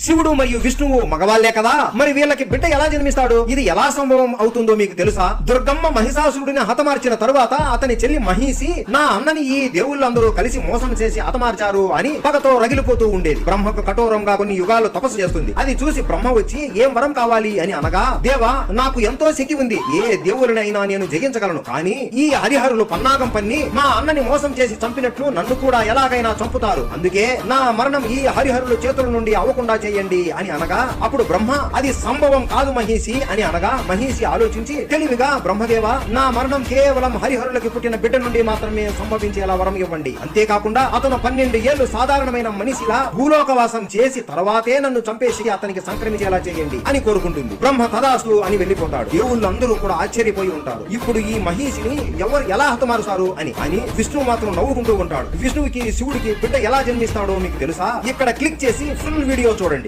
శివుడు మరియు విష్ణువు మగవాళ్ళే కదా? మరి వీళ్ళకి బిడ్డ ఎలా జన్మిస్తాడు? ఇది ఎలా సంభవం అవుతుందో మీకు తెలుసా? దుర్గమ్మ మహిషాసురుడిని హతమార్చిన తరువాత అతని చెల్లి మహిషి నా అన్నని ఈ దేవుళ్ళందరూ కలిసి మోసం చేసి హతమార్చారు అని పగతో రగిలిపోతూ ఉండేది. బ్రహ్మకు కఠోరంగా కొన్ని యుగాలు తపస్సు చేస్తుంది. అది చూసి బ్రహ్మ వచ్చి ఏం వరం కావాలి? అని అనగా దేవా నాకు ఎంతో శక్తి ఉంది. ఏ దేవుడినైనా నేను జయించగలను. కానీ ఈ హరిహరులు పన్నాగం పన్ని మా అన్నని మోసం చేసి చంపినట్లు నన్ను కూడా ఎలాగైనా చంపుతారు. అందుకే నా మరణం ఈ హరిహరుల చేతుల నుండి అవ్వకుండా చేయండి అని అనగా అప్పుడు బ్రహ్మ అది సంభవం కాదు మహిషి అని అనగా మహిషి ఆలోచించి తెలివిగా బ్రహ్మదేవ నా మరణం కేవలం హరిహరులకి పుట్టిన బిడ్డ నుండి మాత్రమే సంభవించేలా వరం ఇవ్వండి. అంతేకాకుండా అతను పన్నెండు ఏళ్ళు సాధారణమైన మనిషిలా భూలోకవాసం చేసి తర్వాతే నన్ను చంపేసి అతనికి సంక్రమించేలా చేయండి అని కోరుకుంటుంది. బ్రహ్మ తదాసు అని వెళ్ళిపోతాడు దేవుళ్ళందరూ కూడా ఆశ్చర్యపోయి ఉంటారు. ఇప్పుడు ఈ మహిషిని ఎవరు ఎలా హతమారుస్తారు అని అని విష్ణువు మాత్రం నవ్వుకుంటూ ఉంటాడు. విష్ణువుకి శివుడికి బిడ్డ ఎలా జన్మిస్తాడో మీకు తెలుసా? ఇక్కడ క్లిక్ చేసి ఫుల్ వీడియో చూడండి.